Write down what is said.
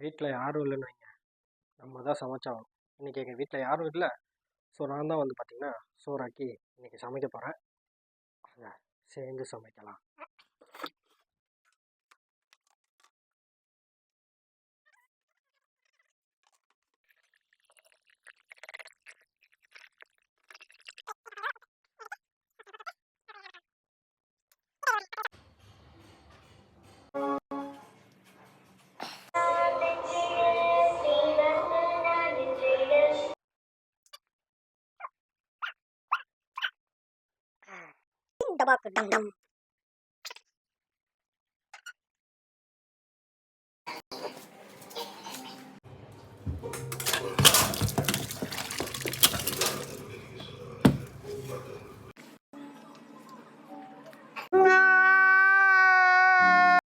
வீட்டில் யாரும் இல்லைன்னு வைங்க. நம்ம தான் சமைச்சாகணும். இன்றைக்கி எங்கள் வீட்டில் யாரும் இல்லை. ஸோ நான் தான் வந்து பார்த்திங்கன்னா சோறாக்கி இன்றைக்கி சமைக்க போகிறேன் வாங்க சேர்ந்து சமைக்கலாம். டபாக்கு டம் டம்